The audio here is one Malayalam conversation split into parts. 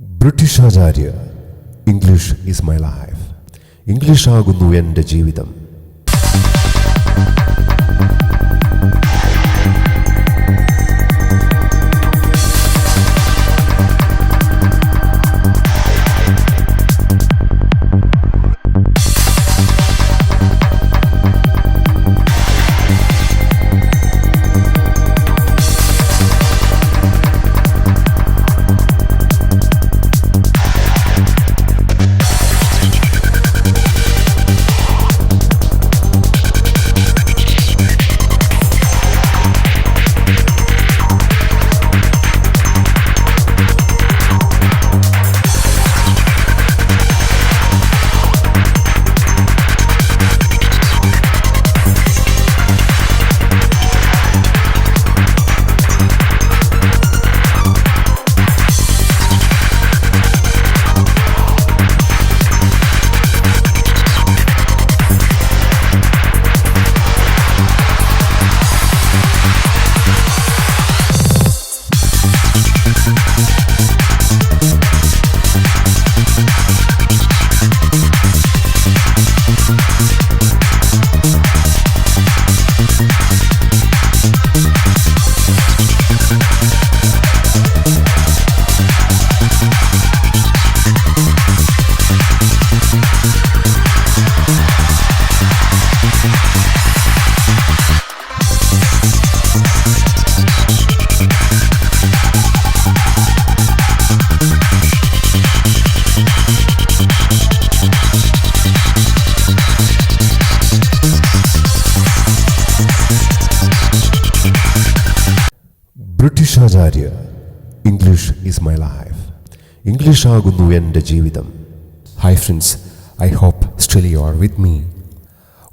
British Acharya English is my life ഇംഗ്ലീഷാകുന്നു എന്റെ ജീവിതം. ഇംഗ്ലീഷ് ആകുന്നു എന്റെ ജീവിതം. Hi friends I hope still you are with me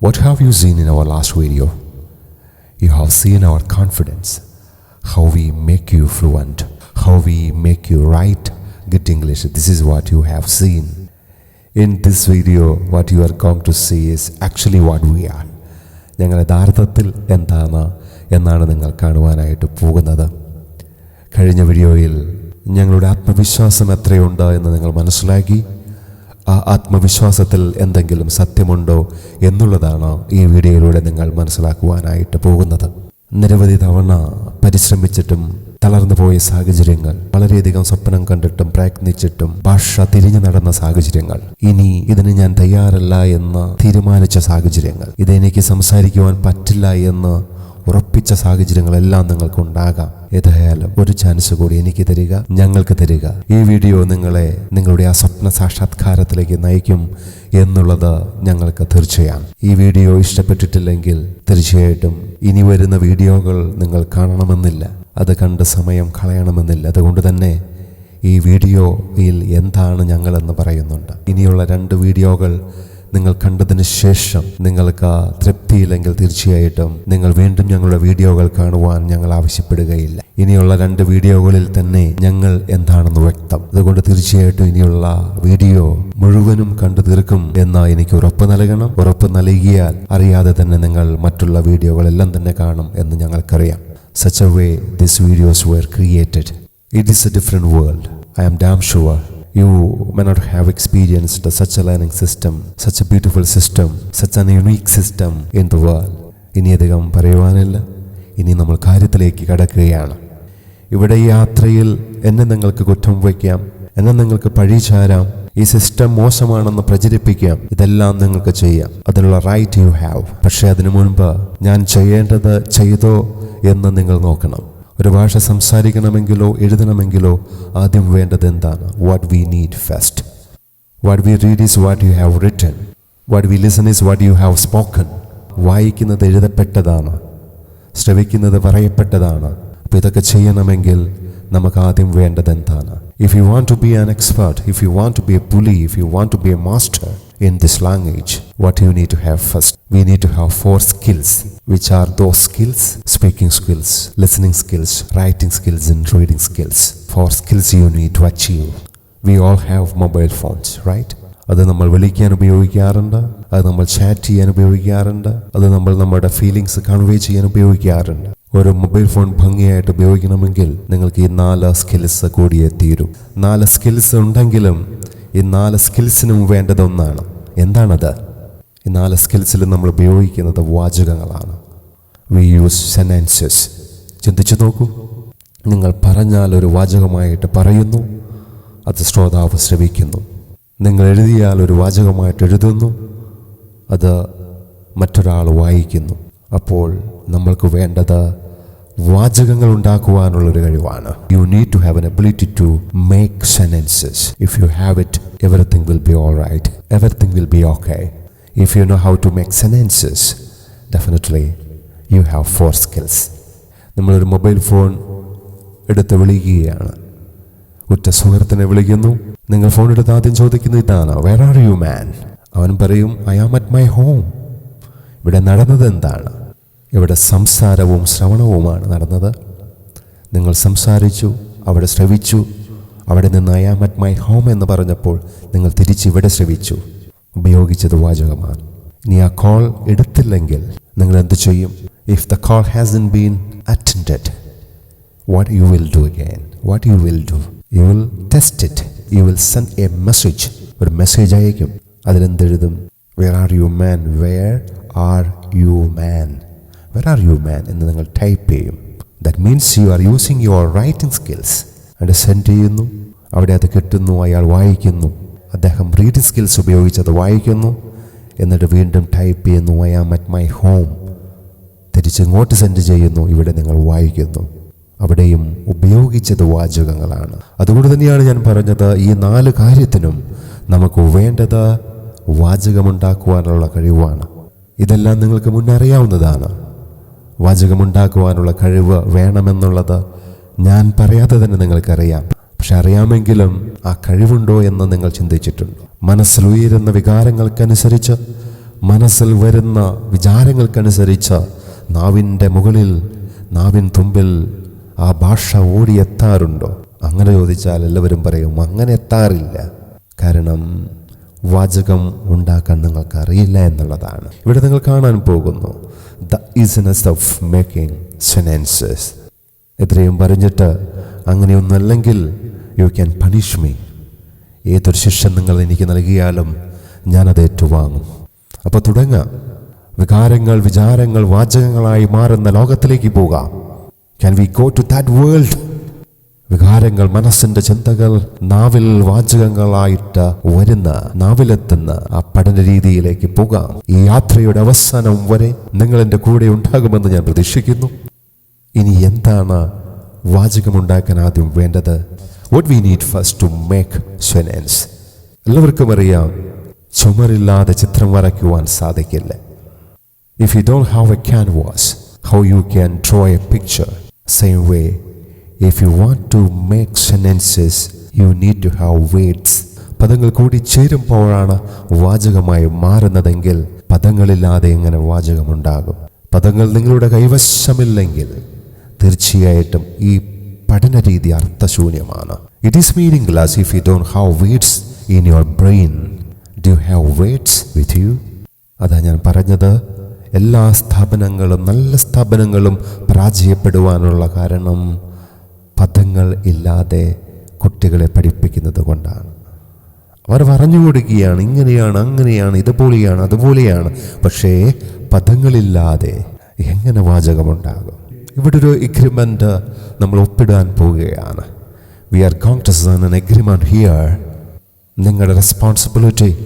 what have you seen in our last video you have seen our confidence how we make you fluent how we make you write get English this is what you have seen in this video what you are going to see is actually what we are ഞങ്ങൾ യഥാർത്ഥത്തിൽ എന്താണ് എന്നാണ് നിങ്ങൾ കാണുവാനായിട്ട് പോകുന്നത്. കഴിഞ്ഞ വീഡിയോയിൽ ഞങ്ങളുടെ ആത്മവിശ്വാസം എത്രയുണ്ട് എന്ന് നിങ്ങൾ മനസ്സിലാക്കി. ആ ആത്മവിശ്വാസത്തിൽ എന്തെങ്കിലും സത്യമുണ്ടോ എന്നുള്ളതാണ് ഈ വീഡിയോയിലൂടെ നിങ്ങൾ മനസ്സിലാക്കുവാനായിട്ട് പോകുന്നത്. നിരവധി തവണ പരിശ്രമിച്ചിട്ടും തളർന്നു പോയ സാഹചര്യങ്ങൾ വളരെയധികം സ്വപ്നം കണ്ടിട്ടും പ്രയത്നിച്ചിട്ടും ഭാഷ തിരിഞ്ഞു നടന്ന സാഹചര്യങ്ങൾ ഇനി ഇതിന് ഞാൻ തയ്യാറല്ല എന്ന് തീരുമാനിച്ച സാഹചര്യങ്ങൾ ഇതെനിക്ക് സംസാരിക്കുവാൻ പറ്റില്ല എന്ന് ഉറപ്പിച്ച സാഹചര്യങ്ങളെല്ലാം നിങ്ങൾക്കുണ്ടാകാം. ഏതായാലും ഒരു ചാൻസ് കൂടി എനിക്ക് തരിക ഞങ്ങൾക്ക് തരിക. ഈ വീഡിയോ നിങ്ങളെ നിങ്ങളുടെ ആ സ്വപ്ന സാക്ഷാത്കാരത്തിലേക്ക് നയിക്കും എന്നുള്ളത് ഞങ്ങൾക്ക് തീർച്ചയാണ്. ഈ വീഡിയോ ഇഷ്ടപ്പെട്ടിട്ടില്ലെങ്കിൽ തീർച്ചയായിട്ടും ഇനി വരുന്ന വീഡിയോകൾ നിങ്ങൾ കാണണമെന്നില്ല. അത് കണ്ട് സമയം കളയണമെന്നില്ല. അതുകൊണ്ട് തന്നെ ഈ വീഡിയോയിൽ എന്താണ് ഞങ്ങളെന്ന് പറയുന്നുണ്ട്. ഇനിയുള്ള രണ്ട് വീഡിയോകൾ നിങ്ങൾ കണ്ടതിന് ശേഷം നിങ്ങൾക്ക് തൃപ്തിയില്ലെങ്കിൽ തീർച്ചയായിട്ടും നിങ്ങൾ വീണ്ടും ഞങ്ങളുടെ വീഡിയോകൾ കാണുവാൻ ഞങ്ങൾ ആവശ്യപ്പെടുകയില്ല. ഇനിയുള്ള രണ്ട് വീഡിയോകളിൽ തന്നെ ഞങ്ങൾ എന്താണെന്ന് വ്യക്തം. അതുകൊണ്ട് തീർച്ചയായിട്ടും ഇനിയുള്ള വീഡിയോ മുഴുവനും കണ്ടു തീർക്കും എന്ന് എനിക്ക് ഉറപ്പ് നൽകണം. ഉറപ്പ് നൽകിയാൽ അറിയാതെ തന്നെ നിങ്ങൾ മറ്റുള്ള വീഡിയോകളെല്ലാം തന്നെ കാണും എന്ന് ഞങ്ങൾക്കറിയാം. Such a way this videos were created it is a different world I am damn sure you may not have experienced such a learning system, such a beautiful system, such an unique system in the world. ഇനിയധികം പറയുവാനില്ല. ഇനി നമ്മൾ കാര്യത്തിലേക്ക് കടക്കുകയാണ്. ഇവിടെ ഈ യാത്രയിൽ എന്നെ നിങ്ങൾക്ക് കുറ്റം വയ്ക്കാം. എന്നെ നിങ്ങൾക്ക് പഴിചാരാം ഈ സിസ്റ്റം മോശമാണെന്ന് പ്രചരിപ്പിക്കാം. ഇതെല്ലാം നിങ്ങൾക്ക് ചെയ്യാം. അതിനുള്ള റൈറ്റ് യു ഹാവ് പക്ഷേ അതിനു മുൻപ് ഞാൻ ചെയ്യേണ്ടത് ചെയ്തോ എന്ന് നിങ്ങൾ നോക്കണം. ഒരു ഭാഷ സംസാരിക്കണമെങ്കിലോ എഴുതണമെങ്കിലോ ആദ്യം വേണ്ടത് എന്താണ്? What we need first what we read is what you have written what we listen is what you have spoken വായിക്കുന്നത് എഴുതപ്പെട്ടതാണ്. ശ്രവിക്കുന്നത് പറയപ്പെട്ടതാണ്. അപ്പോൾ ഇതൊക്കെ ചെയ്യണമെങ്കിൽ നമുക്ക് ആദ്യം വേണ്ടത് എന്താണ്? If you want to be an expert if you want to be a പുലി if you want to be a master in this language, what you need to have first, we need to have four skills, which are those skills speaking skills, listening skills, writing skills, and reading skills. Four skills you need to achieve. We all have mobile phones, right? അത് നമ്മൾ വിളിക്കാൻ ഉപയോഗിക്കാറുണ്ട് അത് നമ്മൾ ചാറ്റ് ചെയ്യാൻ ഉപയോഗിക്കാറുണ്ട് അത് നമ്മൾ നമ്മുടെ ഫീലിങ്സ് കൺവേ ചെയ്യാൻ ഉപയോഗിക്കാറുണ്ട് ഒരു മൊബൈൽ ഫോൺ ഭംഗിയായിട്ട് ഉപയോഗിക്കണമെങ്കിൽ നിങ്ങൾക്ക് ഈ നാല് സ്കിൽസ് കൂടിയേ തീരും നാല് സ്കിൽസ് ഉണ്ടെങ്കിലും ഈ നാല് സ്കിൽസിനും വേണ്ടതൊന്നാണ്. എന്താണത്? ഈ നാല് സ്കിൽസിൽ നമ്മൾ ഉപയോഗിക്കുന്നത് വാചകങ്ങളാണ്. വി യൂസ് സെനാൻസസ് ചിന്തിച്ചു നോക്കൂ. നിങ്ങൾ പറഞ്ഞാൽ ഒരു വാചകമായിട്ട് പറയുന്നു അത് ശ്രോതാവ് ശ്രവിക്കുന്നു. നിങ്ങൾ എഴുതിയാൽ ഒരു വാചകമായിട്ട് എഴുതുന്നു അത് മറ്റൊരാൾ വായിക്കുന്നു. അപ്പോൾ നമ്മൾക്ക് വേണ്ടത് വാചകങ്ങൾ ഉണ്ടാക്കുവാനുള്ളൊരു കഴിവാണ്. You need to have an ability to make sentences if you have it everything will be all right everything will be okay if you know how to make sentences definitely you have four skills നമ്മളൊരു മൊബൈൽ ഫോൺ എടുത്ത് വിളിക്കുകയാണ്. ഉറ്റ സുഹൃത്തിനെ വിളിക്കുന്നു. നിങ്ങൾ ഫോൺ എടുത്ത് ആദ്യം ചോദിക്കുന്നത് ഇതാണ്? വേർ ആർ യു മാൻ അവൻ പറയും I am at my home ഇവിടെ നടന്നത് എന്താണ്? ഇവിടെ സംസാരവും ശ്രവണവുമാണ് നടന്നത്. നിങ്ങൾ സംസാരിച്ചു അവിടെ ശ്രവിച്ചു. അവിടെ നിന്ന് I am at my home എന്ന് പറഞ്ഞപ്പോൾ നിങ്ങൾ തിരിച്ച് ഇവിടെ ശ്രവിച്ചു. ഉപയോഗിച്ചത് വാചകമാണ്. ഇനി ആ കോൾ എടുത്തില്ലെങ്കിൽ നിങ്ങൾ എന്ത് ചെയ്യും? If the call has in been attended what you will do again what you will do you will test it you will send a message ഒരു മെസ്സേജ് അയക്കും. അതിലെന്തെഴുതും? Where are you man where are you man where are you man എന്ന് നിങ്ങൾ ടൈപ്പ് ചെയ്യും. That means you are using your writing skills അവിടെ സെൻഡ് ചെയ്യുന്നു. അവിടെ അത് കിട്ടുന്നു. അയാൾ വായിക്കുന്നു. അദ്ദേഹം റീഡിംഗ് സ്കിൽസ് ഉപയോഗിച്ച് അത് വായിക്കുന്നു. എന്നിട്ട് വീണ്ടും ടൈപ്പ് ചെയ്യുന്നു I am at my home തിരിച്ചിങ്ങോട്ട് send ചെയ്യുന്നു. ഇവിടെ നിങ്ങൾ വായിക്കുന്നു. അവിടെയും ഉപയോഗിച്ചത് വാചകങ്ങളാണ്. അതുകൊണ്ട് തന്നെയാണ് ഞാൻ പറഞ്ഞത് ഈ നാല് കാര്യത്തിനും നമുക്ക് വേണ്ടത് വാചകമുണ്ടാക്കുവാനുള്ള കഴിവാണ്. ഇതെല്ലാം നിങ്ങൾക്ക് മുന്നറിയാവുന്നതാണ്. വാചകമുണ്ടാക്കുവാനുള്ള കഴിവ് വേണമെന്നുള്ളത് ഞാൻ പറയാതെ തന്നെ നിങ്ങൾക്കറിയാം. പക്ഷെ അറിയാമെങ്കിലും ആ കഴിവുണ്ടോ എന്ന് നിങ്ങൾ ചിന്തിച്ചിട്ടുണ്ട്. മനസ്സിൽ ഉയരുന്ന വികാരങ്ങൾക്കനുസരിച്ച് മനസ്സിൽ വരുന്ന വിചാരങ്ങൾക്കനുസരിച്ച് നാവിന്റെ മുകളിൽ നാവിൻ തുമ്പിൽ ആ ഭാഷ ഓടിയെത്താറുണ്ടോ? അങ്ങനെ ചോദിച്ചാൽ എല്ലാവരും പറയും അങ്ങനെ എത്താറില്ല. കാരണം വാചകം ഉണ്ടാക്കാൻ നിങ്ങൾക്ക് അറിയില്ല എന്നുള്ളതാണ്. ഇവിടെ നിങ്ങൾ കാണാൻ പോകുന്നു. The easiness of making sentences എത്രയും പറഞ്ഞിട്ട് അങ്ങനെയൊന്നല്ലെങ്കിൽ യു ക്യാൻ പണിഷ് മീ ഏതൊരു ശിക്ഷ നിങ്ങൾ എനിക്ക് നൽകിയാലും ഞാനത് ഏറ്റുവാങ്ങും. അപ്പോൾ തുടങ്ങാം. വികാരങ്ങൾ വിചാരങ്ങൾ വാചകങ്ങളായി മാറുന്ന ലോകത്തിലേക്ക് പോകാം. Can we go to that world വികാരങ്ങൾ മനസ്സിന്റെ ചിന്തകൾ നാവിൽ വാചകങ്ങളായിട്ട് വരുന്ന നാവിലെത്തുന്ന ആ പഠന രീതിയിലേക്ക് പോകാം. ഈ യാത്രയുടെ അവസാനം വരെ നിങ്ങൾ എന്റെ കൂടെ ഉണ്ടാകുമെന്ന് ഞാൻ പ്രതീക്ഷിക്കുന്നു. ഇനി എന്താണ് വാചകമുണ്ടാക്കാൻ ആദ്യം വേണ്ടത്? What we need first to make sentence എല്ലാവർക്കും അറിയാം ചുമരില്ലാതെ ചിത്രം വരയ്ക്കുവാൻ സാധിക്കില്ല. If you don't have a canvas, how you can draw a picture same way, if you want to make sentences you need to have words പദങ്ങൾ കൂടി ചേരുമ്പോഴാണ് വാചകമായി മാറുന്നതെങ്കിൽ പദങ്ങളില്ലാതെ എങ്ങനെ വാചകമുണ്ടാകും? പദങ്ങൾ നിങ്ങളുടെ കൈവശമില്ലെങ്കിൽ തീർച്ചയായിട്ടും ഈ പഠന രീതി അർത്ഥശൂന്യമാണ് it is meaningless if you don't have words in your brain do have words with you അതാ ഞാൻ പറഞ്ഞത്. എല്ലാ സ്ഥാപനങ്ങളും നല്ല സ്ഥാപനങ്ങളും പരാജയപ്പെടുവാനുള്ള കാരണം പദങ്ങൾ ഇല്ലാതെ കുട്ടികളെ പഠിപ്പിക്കുന്നത് കൊണ്ടാണ്. അവർ പറഞ്ഞു കൊടുക്കുകയാണ് ഇങ്ങനെയാണ് അങ്ങനെയാണ് ഇതുപോലെയാണ് അതുപോലെയാണ്. പക്ഷേ പദങ്ങളില്ലാതെ എങ്ങനെ വാചകമുണ്ടാകും? ഇവിടെ ഒരു എഗ്രിമെന്റ് നമ്മൾ ഒപ്പിടാൻ പോവുകയാണ്. We are going to sign an agreement here നിങ്ങളുടെ responsibility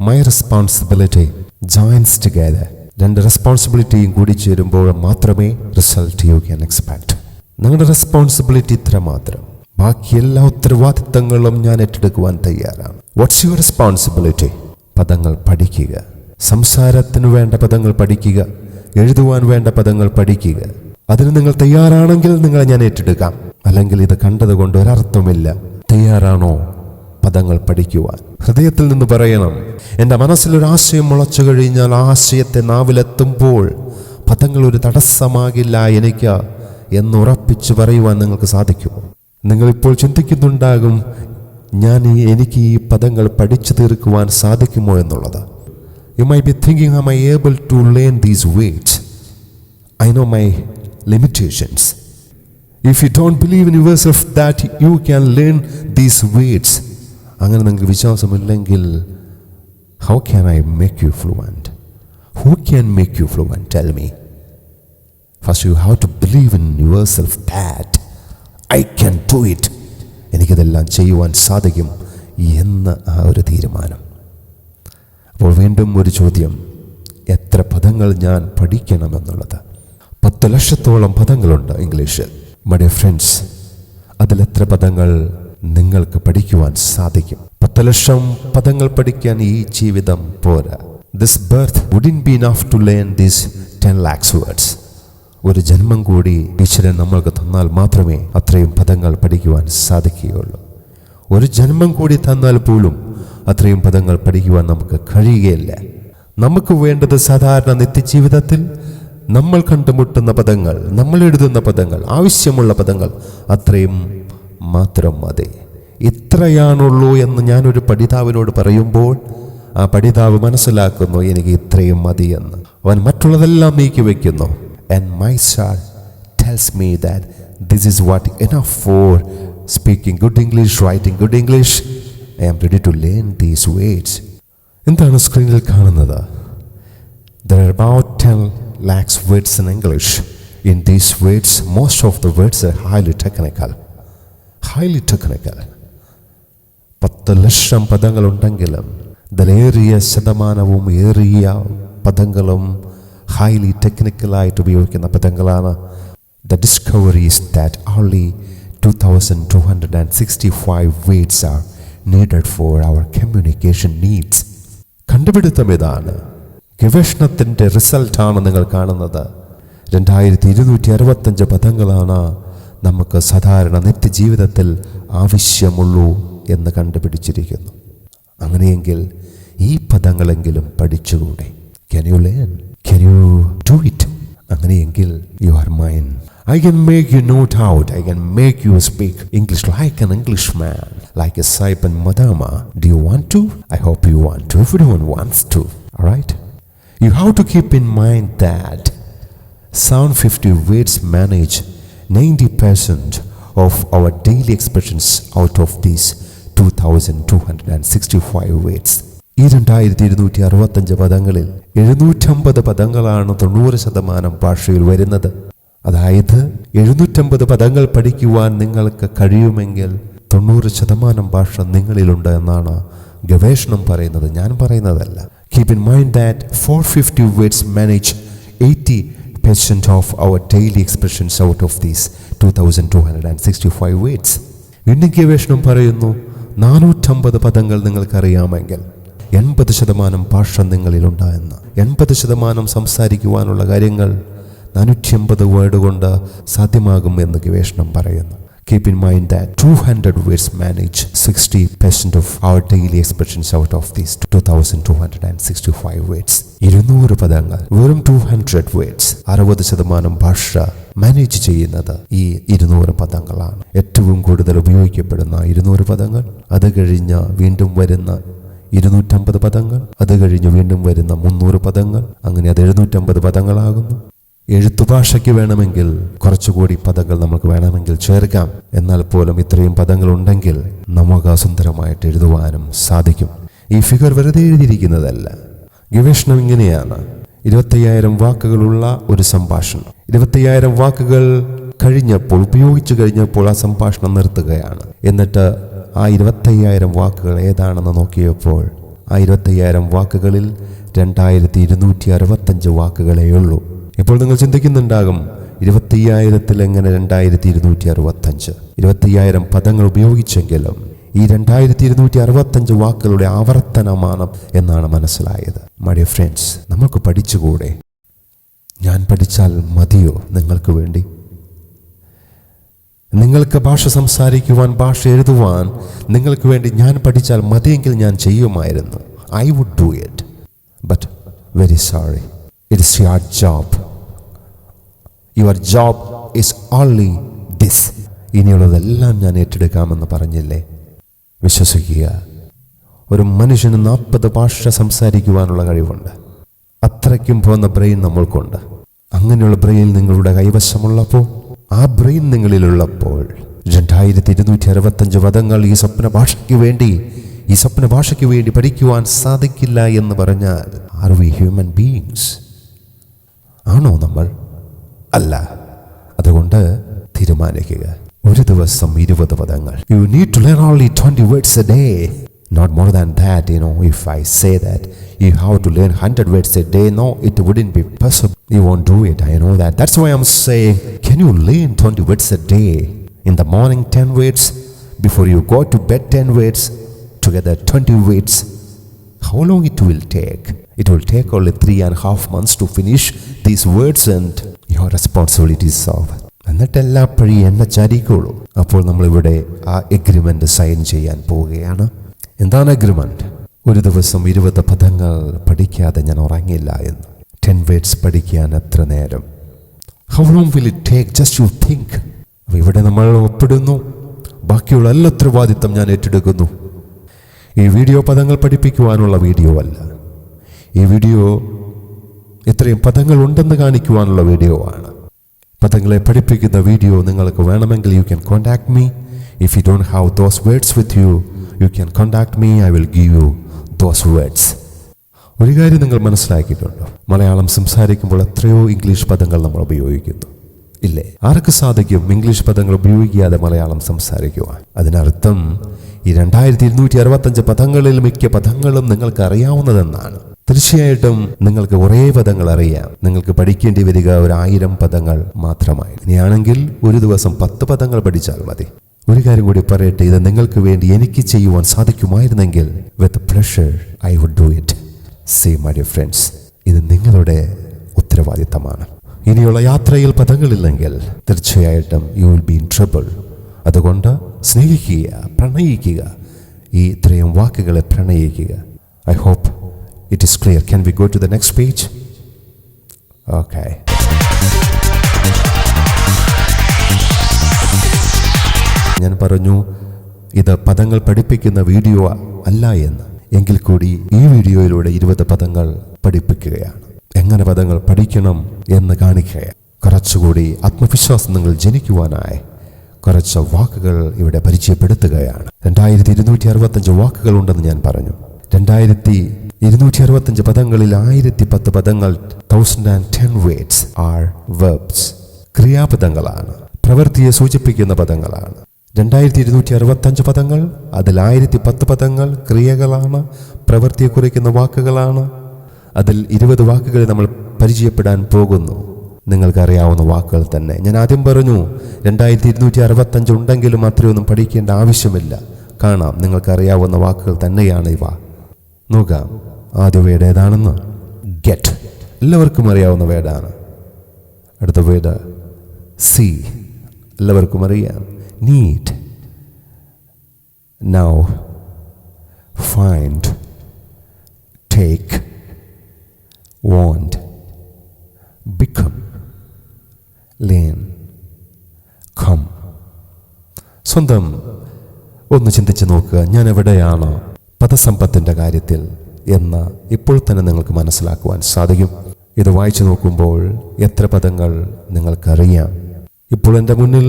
my responsibility joins together രണ്ട് റെസ്പോൺസിബിലിറ്റിയും കൂടി ചേരുമ്പോൾ മാത്രമേ റിസൾട്ട് യു ക്യാൻ എക്സ്പെക്ട് നിങ്ങളുടെ റെസ്പോൺസിബിലിറ്റി ഇത്ര മാത്രം. ബാക്കി എല്ലാ ഉത്തരവാദിത്തങ്ങളും ഞാൻ ഏറ്റെടുക്കുവാൻ തയ്യാറാണ്. വാട്ട്സ് യുവർ റെസ്പോൺസിബിലിറ്റി പദങ്ങൾ പഠിക്കുക. സംസാരത്തിന് വേണ്ട പദങ്ങൾ പഠിക്കുക. എഴുതുവാൻ വേണ്ട പദങ്ങൾ പഠിക്കുക. അതിന് നിങ്ങൾ തയ്യാറാണെങ്കിൽ നിങ്ങളെ ഞാൻ ഏറ്റെടുക്കാം. അല്ലെങ്കിൽ ഇത് കണ്ടതുകൊണ്ട് ഒരർത്ഥമില്ല. തയ്യാറാണോ? പദങ്ങൾ പഠിക്കുവാൻ. ഹൃദയത്തിൽ നിന്ന് പറയണം. എന്റെ ആശയം മുളച്ചു കഴിഞ്ഞാൽ ആശയത്തെ നാവിലെത്തുമ്പോൾ പദങ്ങൾ ഒരു തടസ്സമാകില്ല എനിക്ക്. എന്നുറപ്പിച്ച് പറയുവാൻ നിങ്ങൾക്ക് സാധിക്കുമോ? നിങ്ങളിപ്പോൾ ചിന്തിക്കുന്നുണ്ടാകും ഞാൻ എനിക്ക് ഈ പദങ്ങൾ പഠിച്ചു തീർക്കുവാൻ സാധിക്കുമോ എന്നുള്ളത്. You may be thinking I may able to learn these words I know my limitations if you you believe in yours of that you can learn these words, അങ്ങനെ നിങ്ങൾക്ക് വിശ്വാസമില്ലെങ്കിൽ how can I make you fluent who can make you fluent tell me first you have to believe in yourself that I can do it എനിക്കിതെല്ലാം ചെയ്യുവാൻ സാധിക്കും എന്ന ആ ഒരു തീരുമാനം. അപ്പോൾ വീണ്ടും ഒരു ചോദ്യം. എത്ര പദങ്ങൾ ഞാൻ പഠിക്കണമെന്നുള്ളത്? പത്ത് ലക്ഷത്തോളം പദങ്ങളുണ്ട് ഇംഗ്ലീഷിൽ മഡിയ ഫ്രണ്ട്സ് അതിലെത്ര പദങ്ങൾ നിങ്ങൾക്ക് പഠിക്കുവാൻ സാധിക്കും? പത്ത് ലക്ഷം പദങ്ങൾ പഠിക്കാൻ ഈ ജീവിതം പോരാ. This birth wouldn't be enough to learn these ten lakhs words ഒരു ജന്മം കൂടി ഈശ്വരൻ നമ്മൾക്ക് തന്നാൽ മാത്രമേ അത്രയും പദങ്ങൾ പഠിക്കുവാൻ സാധിക്കുകയുള്ളൂ. ഒരു ജന്മം കൂടി തന്നാൽ പോലും അത്രയും പദങ്ങൾ പഠിക്കുവാൻ നമുക്ക് കഴിയുകയില്ല. നമുക്ക് വേണ്ടത് സാധാരണ നിത്യജീവിതത്തിൽ നമ്മൾ കണ്ടുമുട്ടുന്ന പദങ്ങൾ നമ്മൾ എഴുതുന്ന പദങ്ങൾ ആവശ്യമുള്ള പദങ്ങൾ അത്രയും മാത്രം മതി. ഇത്രയാണുള്ളൂ എന്ന് ഞാനൊരു പഠിതാവിനോട് പറയുമ്പോൾ ആ പഠിതാവ് മനസ്സിലാക്കുന്നു എനിക്ക് ഇത്രയും മതിയെന്ന് അവൻ മറ്റുള്ളതെല്ലാം നീക്കി വയ്ക്കുന്നു and my soul tells me that this is what enough for speaking good English, writing good English. I am ready to learn these words. എന്താണ് സ്ക്രീനിൽ കാണുന്നത് are about 10 lakhs words in English. In these words, most of the words are highly technical. Highly technical. പത്ത് ലക്ഷം പദങ്ങളുണ്ടെങ്കിലും ഇതിലേറിയ ശതമാനവും ഏറിയ പദങ്ങളും ഹൈലി ടെക്നിക്കലായിട്ട് ഉപയോഗിക്കുന്ന പദങ്ങളാണ്. The discoveries that only two thousand two hundred and sixty five words are needed for our communication needs കണ്ടുപിടുത്തം ഇതാണ്. ഗവേഷണത്തിന്റെ റിസൾട്ടാണ് നിങ്ങൾ കാണുന്നത്. രണ്ടായിരത്തി ഇരുന്നൂറ്റി അറുപത്തഞ്ച് പദങ്ങളാണ് നമുക്ക് സാധാരണ നിത്യജീവിതത്തിൽ ആവശ്യമുള്ളൂ എന്ന് കണ്ടുപിടിച്ചിരിക്കുന്നു. അങ്ങനെയെങ്കിൽ ഈ പദങ്ങളെങ്കിലും പഠിച്ചുകൂടെ? Can you learn can you do it അങ്ങനെയെങ്കിൽ you are mine I can make you not out I can make you speak English like an English man like a സൈപ്പൻ മദാമ do you want to I hope you want to if you wants to write you have to keep in mind that Sound 50 words manage 90% of our daily expressions out of these 2265 words. ഈ രണ്ടായിരത്തി ഇരുന്നൂറ്റി അറുപത്തഞ്ച് പദങ്ങളിൽ എഴുന്നൂറ്റമ്പത് പദങ്ങളാണ് തൊണ്ണൂറ് ശതമാനം ഭാഷയിൽ വരുന്നത്. അതായത് എഴുന്നൂറ്റമ്പത് പദങ്ങൾ പഠിക്കുവാൻ നിങ്ങൾക്ക് കഴിയുമെങ്കിൽ തൊണ്ണൂറ് ശതമാനം ഭാഷ നിങ്ങളിലുണ്ട് എന്നാണ് ഗവേഷണം പറയുന്നത്. ഞാൻ പറയുന്നതല്ല. Keep in mind that four fifty words manage eighty percent of our daily expressions out of these two thousand two hundred and sixty five words വീണ്ടും ഗവേഷണം പറയുന്നു നാനൂറ്റമ്പത് പദങ്ങൾ നിങ്ങൾക്കറിയാമെങ്കിൽ എൺപത് ശതമാനം ഭാഷ നിങ്ങളിലുണ്ടായെന്ന്. എൺപത് ശതമാനം സംസാരിക്കുവാനുള്ള കാര്യങ്ങൾ നാനൂറ്റി അമ്പത് വേർഡ് കൊണ്ട് സാധ്യമാകും എന്ന് ഗവേഷണം പറയുന്നു. Keep in mind that two hundred words manage sixty percent of our daily expressions out of these two thousand two hundred and sixty five words ഇരുന്നൂറ് പദങ്ങൾ വെറും ടു ഹൺഡ്രഡ് വേർഡ്സ് അറുപത് ശതമാനം ഭാഷ മാനേജ് ചെയ്യുന്നത് ഈ ഇരുന്നൂറ് പദങ്ങളാണ്. ഏറ്റവും കൂടുതൽ ഉപയോഗിക്കപ്പെടുന്ന ഇരുന്നൂറ് പദങ്ങൾ അത് കഴിഞ്ഞ് വീണ്ടും വരുന്ന ഇരുന്നൂറ്റമ്പത് പദങ്ങൾ. അത് കഴിഞ്ഞ് വീണ്ടും വരുന്ന മുന്നൂറ് പദങ്ങൾ. അങ്ങനെ അത് എഴുന്നൂറ്റമ്പത് പദങ്ങളാകുന്നു. എഴുത്തുഭാഷയ്ക്ക് വേണമെങ്കിൽ കുറച്ചുകൂടി പദങ്ങൾ നമുക്ക് വേണമെങ്കിൽ ചേർക്കാം. എന്നാൽ പോലും ഇത്രയും പദങ്ങൾ ഉണ്ടെങ്കിൽ നമുക്ക് സുന്ദരമായിട്ട് എഴുതുവാനും സാധിക്കും. ഈ ഫിഗർ വെറുതെ എഴുതിയിരിക്കുന്നതല്ല. ഗവേഷണം ഇങ്ങനെയാണ്. ഇരുപത്തയ്യായിരം വാക്കുകളുള്ള ഒരു സംഭാഷണം. ഇരുപത്തയ്യായിരം വാക്കുകൾ കഴിഞ്ഞപ്പോൾ ഉപയോഗിച്ചു കഴിഞ്ഞപ്പോൾ ആ സംഭാഷണം നിർത്തുകയാണ്. എന്നിട്ട് ആ ഇരുപത്തയ്യായിരം വാക്കുകൾ ഏതാണെന്ന് നോക്കിയപ്പോൾ ആ ഇരുപത്തയ്യായിരം വാക്കുകളിൽ രണ്ടായിരത്തി ഇരുന്നൂറ്റി അറുപത്തഞ്ച് വാക്കുകളേ ഉള്ളൂ. ഇപ്പോൾ നിങ്ങൾ ചിന്തിക്കുന്നുണ്ടാകും ഇരുപത്തയ്യായിരത്തിൽ എങ്ങനെ രണ്ടായിരത്തി ഇരുന്നൂറ്റി അറുപത്തഞ്ച് ഇരുപത്തയ്യായിരം പദങ്ങൾ ഉപയോഗിച്ചെങ്കിലും ഈ രണ്ടായിരത്തി ഇരുന്നൂറ്റി അറുപത്തഞ്ച് വാക്കുകളുടെ ആവർത്തനമാണ് എന്നാണ് മനസ്സിലായത്. മഡിയ ഫ്രണ്ട്സ് നമുക്ക് പഠിച്ചുകൂടെ? ഞാൻ പഠിച്ചാൽ മതിയോ നിങ്ങൾക്ക് വേണ്ടി? നിങ്ങൾക്ക് ഭാഷ സംസാരിക്കുവാൻ ഭാഷ എഴുതുവാൻ നിങ്ങൾക്ക് വേണ്ടി ഞാൻ പഠിച്ചാൽ മതിയെങ്കിൽ ഞാൻ ചെയ്യുമായിരുന്നു. I would do it but very sorry it's your job your job is only this ഇനിയുള്ളതെല്ലാം ഞാൻ ഏറ്റെടുക്കാമെന്ന് പറഞ്ഞില്ലേ? വിശ്വസിക്കുക. ഒരു മനുഷ്യന് നാൽപ്പത് ഭാഷ സംസാരിക്കുവാനുള്ള കഴിവുണ്ട്. അത്രയ്ക്കും പോകുന്ന ബ്രെയിൻ നമ്മൾക്കുണ്ട്. അങ്ങനെയുള്ള ബ്രെയിൻ നിങ്ങളുടെ കൈവശമുള്ളപ്പോൾ ആ ബ്രെയിൻ നിങ്ങളിലുള്ളപ്പോൾ. രണ്ടായിരത്തി ഇരുന്നൂറ്റി അറുപത്തഞ്ച് പദങ്ങൾ ഈ സ്വപ്ന ഭാഷയ്ക്ക് വേണ്ടി ഈ സ്വപ്ന ഭാഷയ്ക്ക് വേണ്ടി പഠിക്കുവാൻ സാധിക്കില്ല എന്ന് പറഞ്ഞാൽ ആർ വി ഹ്യൂമൻ ബീയിങ്സ് ആണോ നമ്മൾ? അല്ല. അതുകൊണ്ട് തീരുമാനിക്കുക. ഒരു ദിവസം ഇരുപത് പദങ്ങൾ you need to learn only twenty words a day not more than that you know if I say that you have to learn hundred words a day no it wouldn't be possible you won't do it I know that that's why I am saying can you learn twenty words a day in the morning ten words before you go to bed ten words together twenty words how long it will take it will take only three and a half months to finish these words and your responsibilities of എന്നിട്ട് എല്ലാ പഴി എന്നെ ചരിക്കുള്ളൂ അപ്പോൾ നമ്മളിവിടെ ആ എഗ്രിമെൻ്റ് സൈൻ ചെയ്യാൻ പോവുകയാണ് എന്താണ് അഗ്രിമെന്റ് ഒരു ദിവസം ഇരുപത് പദങ്ങൾ പഠിക്കാതെ ഞാൻ ഉറങ്ങില്ല എന്ന്. ടെൻ വേർഡ്സ് പഠിക്കാൻ എത്ര നേരം? How long will it take just you think അപ്പോൾ ഇവിടെ നമ്മൾ ഒപ്പിടുന്നു. ബാക്കിയുള്ള എല്ലാ ഉത്തരവാദിത്തം ഞാൻ ഏറ്റെടുക്കുന്നു. ഈ വീഡിയോ പദങ്ങൾ പഠിപ്പിക്കുവാനുള്ള വീഡിയോ അല്ല. ഈ വീഡിയോ ഇത്രയും പദങ്ങൾ ഉണ്ടെന്ന് കാണിക്കുവാനുള്ള വീഡിയോ ആണ്. പദങ്ങളെ പഠിപ്പിക്കുന്ന വീഡിയോ നിങ്ങൾക്ക് വേണമെങ്കിൽ you can contact me if you don't have those words with you you can contact me I will give you those words ഒരു കാര്യം നിങ്ങൾ മനസ്സിലാക്കിയിട്ടുണ്ടോ? മലയാളം സംസാരിക്കുമ്പോൾ എത്രയോ ഇംഗ്ലീഷ് പദങ്ങൾ നമ്മൾ ഉപയോഗിക്കുന്നു. ഇല്ലേ? ആർക്ക് സാധിക്കും ഇംഗ്ലീഷ് പദങ്ങൾ ഉപയോഗിക്കാതെ മലയാളം സംസാരിക്കുവാൻ? അതിനർത്ഥം ഈ രണ്ടായിരത്തി ഇരുന്നൂറ്റി അറുപത്തഞ്ച് പദങ്ങളിൽ മിക്ക പദങ്ങളും നിങ്ങൾക്ക് അറിയാവുന്നതെന്നാണ് തീർച്ചയായിട്ടും നിങ്ങൾക്ക് ഒരേ പദങ്ങൾ അറിയാം. നിങ്ങൾക്ക് പഠിക്കേണ്ടി വരിക ഒരു ആയിരം പദങ്ങൾ മാത്രമായി ഇനിയാണെങ്കിൽ ഒരു ദിവസം പത്ത് പദങ്ങൾ പഠിച്ചാൽ മതി. ഒരു കാര്യം കൂടി പറയട്ടെ. ഇത് നിങ്ങൾക്ക് വേണ്ടി എനിക്ക് ചെയ്യുവാൻ സാധിക്കുമായിരുന്നെങ്കിൽ with pressure I would do it say my dear friends ഇത് നിങ്ങളുടെ ഉത്തരവാദിത്തമാണ്. ഇനിയുള്ള യാത്രയിൽ പദങ്ങളില്ലെങ്കിൽ തീർച്ചയായിട്ടും you will be in trouble അതുകൊണ്ട് സ്നേഹിക്കുക പ്രണയിക്കുക ഈ ഇത്രയും വാക്കുകളെ പ്രണയിക്കുക. I hope it is clear can we go to the next page okay ഞാൻ പറഞ്ഞു ഇത് പദങ്ങൾ പഠിപ്പിക്കുന്ന വീഡിയോ അല്ല എന്ന്. എങ്കിൽ കൂടി ഈ വീഡിയോയിലൂടെ ഇരുപത് പദങ്ങൾ പഠിപ്പിക്കുകയാണ്. എങ്ങനെ പദങ്ങൾ പഠിക്കണം എന്ന് കാണിക്കുകയാണ് കുറച്ചുകൂടി ആത്മവിശ്വാസം നിങ്ങൾ ജനിക്കുവാനായി കുറച്ച് വാക്കുകൾ ഇവിടെ പരിചയപ്പെടുത്തുകയാണ്. രണ്ടായിരത്തി ഇരുന്നൂറ്റി അറുപത്തഞ്ച് വാക്കുകൾ ഉണ്ടെന്ന് ഞാൻ പറഞ്ഞു. രണ്ടായിരത്തി ഇരുന്നൂറ്റി അറുപത്തഞ്ച് പദങ്ങളിൽ ആയിരത്തി പത്ത് പദങ്ങൾ thousand and ten words are verbs ക്രിയാപദങ്ങളാണ്. പ്രവൃത്തിയെ സൂചിപ്പിക്കുന്ന പദങ്ങളാണ്. രണ്ടായിരത്തി ഇരുന്നൂറ്റി അറുപത്തഞ്ച് പദങ്ങൾ അതിൽ ആയിരത്തി പത്ത് പദങ്ങൾ ക്രിയകളാണ് പ്രവൃത്തിയെ കുറിക്കുന്ന വാക്കുകളാണ്. അതിൽ ഇരുപത് വാക്കുകൾ നമ്മൾ പരിചയപ്പെടാൻ പോകുന്നു. നിങ്ങൾക്കറിയാവുന്ന വാക്കുകൾ തന്നെ. ഞാൻ ആദ്യം പറഞ്ഞു രണ്ടായിരത്തി ഇരുന്നൂറ്റി അറുപത്തഞ്ച് ഉണ്ടെങ്കിലും അത്രയൊന്നും പഠിക്കേണ്ട ആവശ്യമില്ല. കാണാം നിങ്ങൾക്കറിയാവുന്ന വാക്കുകൾ തന്നെയാണ് ഇവ. നോക്കാം ആദ്യ വേഡ് ഏതാണെന്ന്. ഗെറ്റ് എല്ലാവർക്കും അറിയാവുന്ന വേടാണ്. അടുത്ത വേഡ് സി എല്ലാവർക്കും അറിയാം. Need Now, find, take, want, become, lean, come. സ്വന്തം ഒന്ന് ചിന്തിച്ച് നോക്കുക ഞാൻ എവിടെയാണ് പദസമ്പത്തിന്റെ കാര്യത്തിൽ എന്ന് ഇപ്പോൾ തന്നെ നിങ്ങൾക്ക് മനസ്സിലാക്കുവാൻ സാധിക്കും. ഇത് വായിച്ചു നോക്കുമ്പോൾ എത്ര പദങ്ങൾ നിങ്ങൾക്കറിയാം. ഇപ്പോൾ എന്റെ മുന്നിൽ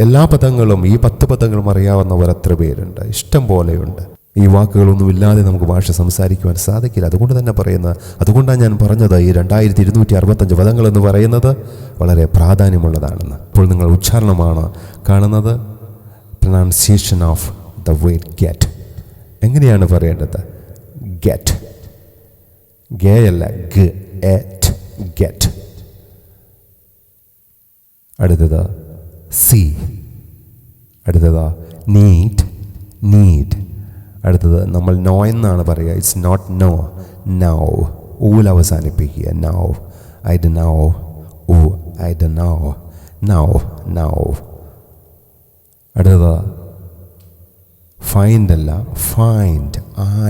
എല്ലാ പദങ്ങളും ഈ പത്ത് പദങ്ങളും അറിയാവുന്നവർ എത്ര പേരുണ്ട്? ഇഷ്ടം പോലെയുണ്ട്. ഈ വാക്കുകളൊന്നും ഇല്ലാതെ നമുക്ക് ഭാഷ സംസാരിക്കുവാൻ സാധിക്കില്ല. അതുകൊണ്ട് തന്നെ പറയുന്ന അതുകൊണ്ടാണ് ഞാൻ പറഞ്ഞത് ഈ രണ്ടായിരത്തി ഇരുന്നൂറ്റി അറുപത്തഞ്ച് പദങ്ങൾ എന്ന് പറയുന്നത് വളരെ പ്രാധാന്യമുള്ളതാണെന്ന്. ഇപ്പോൾ നിങ്ങൾ ഉച്ചാരണമാണ് കാണുന്നത്. Pronunciation of the word get എങ്ങനെയാണ് പറയേണ്ടത്? ഗെറ്റ് ഗേ അല്ല ഗെറ്റ് അടുത്തത് സി. അടുത്തത് നീറ്റ് നീഡ് അടുത്തത് നമ്മൾ നോ എന്നാണ് പറയുക. ഇറ്റ്സ് നോട്ട് നോ നൗ ഊൽ അവസാനിപ്പിക്കുക. നൗ ഐ ഡ നൗ ഊ ഐ ഡ നൗ നൗ നൗ അടുത്തത് ഫൈൻഡ് അല്ല ഫൈൻഡ്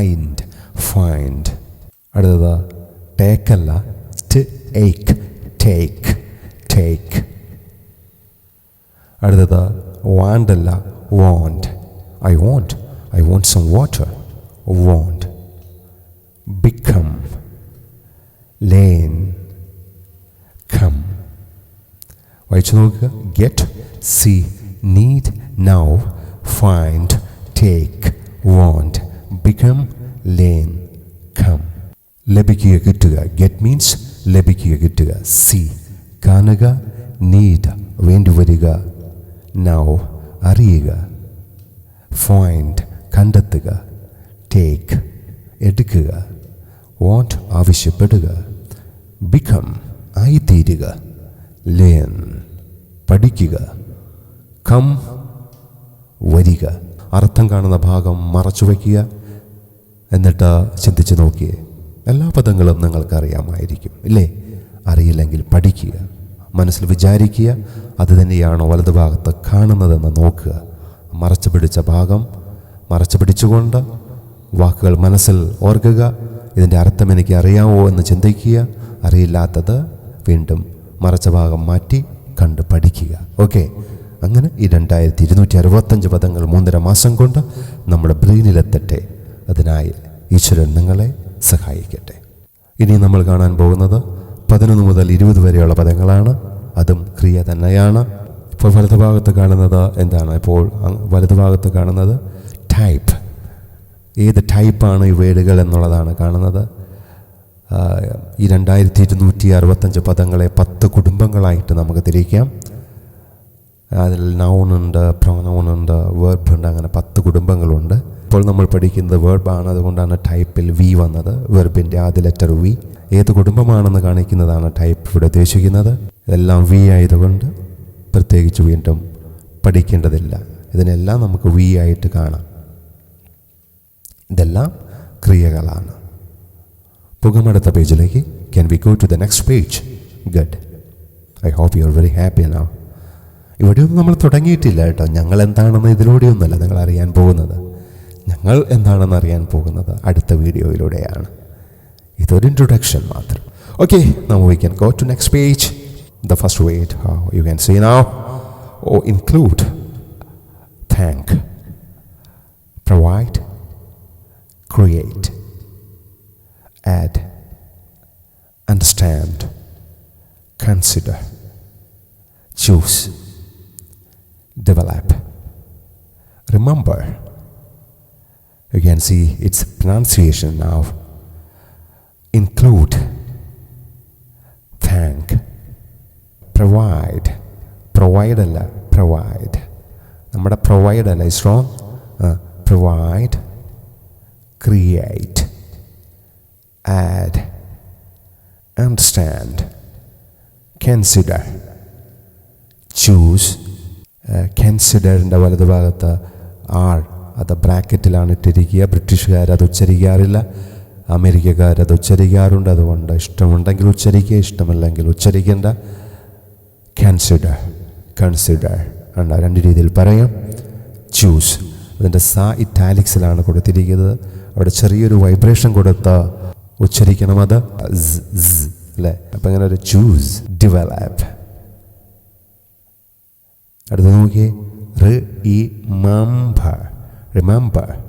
ഐൻഡ് ഫൈൻഡ് അടുത്തത് ടേക്ക് അല്ല ടേക്ക് ടേക്ക് ടേക്ക് അടുത്തത് വാണ്ട് അല്ല want I want I want some water want become learn come വായിച്ചു നോക്കുക. Get see need now find take want become learn come ലഭിക്കുക കിട്ടുക. ഗെറ്റ് മീൻസ് ലഭിക്കുക കിട്ടുക. സി കാണുക. നീഡ് വേണ്ടി വരിക. നൗ അറിയുക. ഫൈൻഡ് കണ്ടെത്തുക. ടേക്ക് എടുക്കുക. വാട്ട് ആവശ്യപ്പെടുക. ബിക്കം ആയിത്തീരുക. ലേൺ പഠിക്കുക. കം വരിക. അർത്ഥം കാണുന്ന ഭാഗം മറച്ചു വയ്ക്കുക. എന്നിട്ട് ചിന്തിച്ച് നോക്കിയേ. എല്ലാ പദങ്ങളും നിങ്ങൾക്കറിയാമായിരിക്കും ഇല്ലേ? അറിയില്ലെങ്കിൽ പഠിക്കുക. മനസ്സിൽ വിചാരിക്കുക. അത് തന്നെയാണോ വലതുഭാഗത്ത് കാണുന്നതെന്ന് നോക്കുക. മറച്ചു പിടിച്ച ഭാഗം മറച്ചു പിടിച്ചുകൊണ്ട് വാക്കുകൾ മനസ്സിൽ ഓർക്കുക. ഇതിന്റെ അർത്ഥം എനിക്ക് അറിയാമോ എന്ന് ചിന്തിക്കുക. അറിയില്ലാത്തത് വീണ്ടും മറച്ച ഭാഗം മാറ്റി കണ്ട് പഠിക്കുക. ഓക്കെ. അങ്ങനെ ഈ രണ്ടായിരത്തി ഇരുന്നൂറ്റി അറുപത്തഞ്ച് പദങ്ങൾ മൂന്നര മാസം കൊണ്ട് നമ്മുടെ ബ്രെയിനിലെത്തട്ടെ. അതിനായി ഈശ്വരൻ നിങ്ങളെ സഹായിക്കട്ടെ. ഇനി നമ്മൾ കാണാൻ പോകുന്നത് പതിനൊന്ന് മുതൽ ഇരുപത് വരെയുള്ള പദങ്ങളാണ്. അതും ക്രിയ തന്നെയാണ്. ഇപ്പോൾ വലതുഭാഗത്ത് കാണുന്നത് എന്താണ്? ഇപ്പോൾ വലതുഭാഗത്ത് കാണുന്നത് ടൈപ്പ് ഏത് ടൈപ്പാണ് ഈ വേഡുകൾ എന്നുള്ളതാണ് കാണുന്നത്. ഈ രണ്ടായിരത്തി ഇരുന്നൂറ്റി അറുപത്തഞ്ച് പദങ്ങളെ പത്ത് കുടുംബങ്ങളായിട്ട് നമുക്ക് തിരിക്കാം. അതിൽ നൗണുണ്ട് പ്രൊനൗണുണ്ട് വെർബുണ്ട് അങ്ങനെ പത്ത് കുടുംബങ്ങളുണ്ട്. ഇപ്പോൾ നമ്മൾ പഠിക്കുന്നത് വേർബാണ് അതുകൊണ്ടാണ് ടൈപ്പിൽ വി വന്നത്. വെർബിന്റെ ആദ്യ ലെറ്റർ വി ഏത് കുടുംബമാണെന്ന് കാണിക്കുന്നതാണ് ടൈപ്പ് ഇവിടെ ഉദ്ദേശിക്കുന്നത്. ഇതെല്ലാം വി ആയതുകൊണ്ട് പ്രത്യേകിച്ച് വീണ്ടും പഠിക്കേണ്ടതില്ല. ഇതിനെല്ലാം നമുക്ക് വി ആയിട്ട് കാണാം. ഇതെല്ലാം ക്രിയകളാണ്. പുകമടുത്ത പേജിലേക്ക്. Can we go to the next page good I hope you are very happy now ഇവിടെയൊന്നും നമ്മൾ തുടങ്ങിയിട്ടില്ല കേട്ടോ. ഞങ്ങൾ എന്താണെന്ന് ഇതിലൂടെയൊന്നുമല്ല നിങ്ങൾ അറിയാൻ പോകുന്നത്. ഞങ്ങൾ എന്താണെന്ന് അറിയാൻ പോകുന്നത് അടുത്ത വീഡിയോയിലൂടെയാണ്. ഇതൊരു ഇൻട്രൊഡക്ഷൻ മാത്രം. ഓക്കെ നമ്മൾ we can go to next page the first word uh, you can see now or include thank provide create add understand consider choose develop. Remember you can see its pronunciation now include provide, provide അല്ല പ്രൊവൈഡ് നമ്മുടെ പ്രൊവൈഡ് അല്ല strong provide create add, understand, consider, choose, കൺസിഡറിന്റെ വലതുഭാഗത്ത് ആൾ അത് ബ്രാക്കറ്റിലാണ് ഇട്ടിരിക്കുക. ബ്രിട്ടീഷുകാർ അത് ഉച്ചരിക്കാറില്ല. അമേരിക്കക്കാർ അത് ഉച്ചരിക്കാറുണ്ട്. അതുകൊണ്ട് ഇഷ്ടമുണ്ടെങ്കിൽ ഉച്ചരിക്കുക ഇഷ്ടമല്ലെങ്കിൽ ഉച്ചരിക്കേണ്ട. കൺസിഡർ കൺസിഡർ ഉണ്ട് രണ്ട് രീതിയിൽ പറയാം. ചൂസ് അതിന്റെ സ ഇറ്റാലിക്സിലാണ് കൊടുത്തിരിക്കുന്നത്. അവിടെ ചെറിയൊരു വൈബ്രേഷൻ കൊടുത്ത് ഉച്ചരിക്കണം അത്. അല്ലേ? അപ്പം ഇങ്ങനെ ഒരു ചൂസ് ഡിവലപ്പ് അടുത്ത് നോക്കിയേ. Remember remember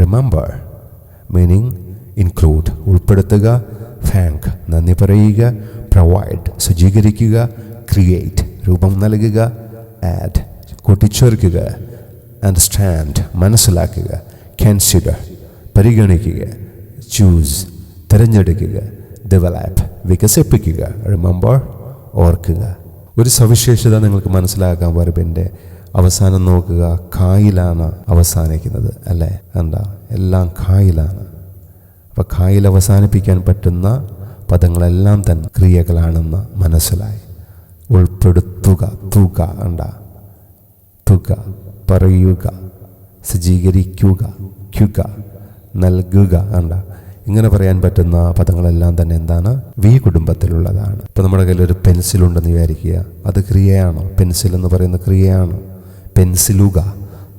remember meaning include ഉൾപ്പെടുത്തുക. താങ്ക് നന്ദി പറയുക. പ്രൊവൈഡ് സജ്ജീകരിക്കുക ക്രിയേറ്റ് രൂപം നൽകുക ആഡ് കൂട്ടിച്ചേർക്കുക അണ്ടർസ്റ്റാൻഡ് മനസ്സിലാക്കുക കൺസിഡർ പരിഗണിക്കുക ചൂസ് തിരഞ്ഞെടുക്കുക ഡെവലപ്പ് വികസിപ്പിക്കുക റിമെമ്പർ ഓർക്കുക. ഒരു സവിശേഷത നിങ്ങൾക്ക് മനസ്സിലാക്കാൻ വരുമ്പിന്റെ അവസാനം നോക്കുക കായിലാണ് അവസാനിക്കുന്നത് അല്ലേ? എന്താ എല്ലാം കായിലാണ്. അപ്പോൾ കായിൽ അവസാനിപ്പിക്കാൻ പറ്റുന്ന പദങ്ങളെല്ലാം തന്നെ ക്രിയകളാണെന്ന് മനസ്സിലായി. ഉൾപ്പെടുത്തുക തുക ഉണ്ട തുക പറയുക സജ്ജീകരിക്കുക ക്യുക നൽകുക അണ്ട ഇങ്ങനെ പറയാൻ പറ്റുന്ന പദങ്ങളെല്ലാം തന്നെ എന്താണ്? വി കുടുംബത്തിലുള്ളതാണ്. ഇപ്പം നമ്മുടെ കയ്യിൽ ഒരു പെൻസിലുണ്ടെന്ന് വിചാരിക്കുക. അത് ക്രിയയാണോ? പെൻസിൽ എന്ന് പറയുന്ന ക്രിയയാണോ? പെൻസിലുക.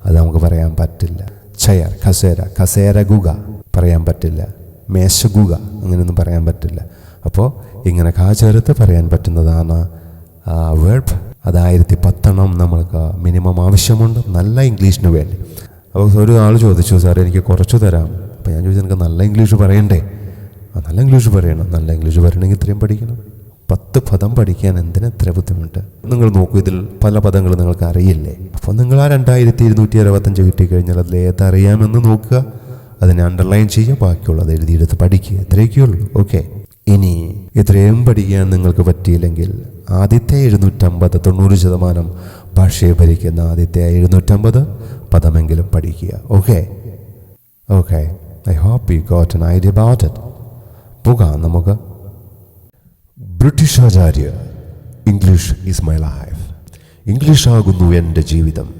അത് നമുക്ക് പറയാൻ പറ്റില്ല. ചയർ കസേര കസേരകുക പറയാൻ പറ്റില്ല. മേശകുക അങ്ങനെയൊന്നും പറയാൻ പറ്റില്ല. അപ്പോൾ ഇങ്ങനെ കാചാരത്ത് പറയാൻ പറ്റുന്നതാണ് വേർബ് അത് ആയിരത്തി പത്തെണ്ണം നമ്മൾക്ക് മിനിമം ആവശ്യമുണ്ട്. നല്ല ഇംഗ്ലീഷിന് വേണ്ടി. അപ്പോൾ ഒരു ആൾ ചോദിച്ചു സാർ എനിക്ക് കുറച്ച് തരാം. അപ്പോൾ ഞാൻ ചോദിച്ചു എനിക്ക് നല്ല ഇംഗ്ലീഷ് പറയണ്ടേ? നല്ല ഇംഗ്ലീഷ് പറയണം. നല്ല ഇംഗ്ലീഷ് പറയണമെങ്കിൽ ഇത്രയും പഠിക്കണം. പത്ത് പദം പഠിക്കാൻ എന്തിനാ എത്ര ബുദ്ധിമുട്ട്? നിങ്ങൾ നോക്കൂ ഇതിൽ പല പദങ്ങൾ നിങ്ങൾക്ക് അറിയില്ലേ? അപ്പോൾ നിങ്ങൾ ആ രണ്ടായിരത്തി ഇരുന്നൂറ്റി അറുപത്തഞ്ച് കിട്ടിക്കഴിഞ്ഞാൽ അതിൽ ഏതറിയാമെന്ന് നോക്കുക. അതിനെ അണ്ടർലൈൻ ചെയ്യുക. ബാക്കിയുള്ളത് എഴുതിയെടുത്ത് പഠിക്കുക. ഇത്രയൊക്കെയുള്ളൂ ഓക്കെ ഇനി ഇത്രയും പഠിക്കാൻ നിങ്ങൾക്ക് പറ്റിയില്ലെങ്കിൽ ആദ്യത്തെ എഴുന്നൂറ്റമ്പത് തൊണ്ണൂറ് ശതമാനം ഭാഷയെ ഭരിക്കുന്ന ആദ്യത്തെ എഴുന്നൂറ്റമ്പത് പദമെങ്കിലും പഠിക്കുക. Okay okay I hope you got an idea about it പോകാം നമുക്ക്. British Acharya English is my life English ആകുന്നു എന്റെ ജീവിതം.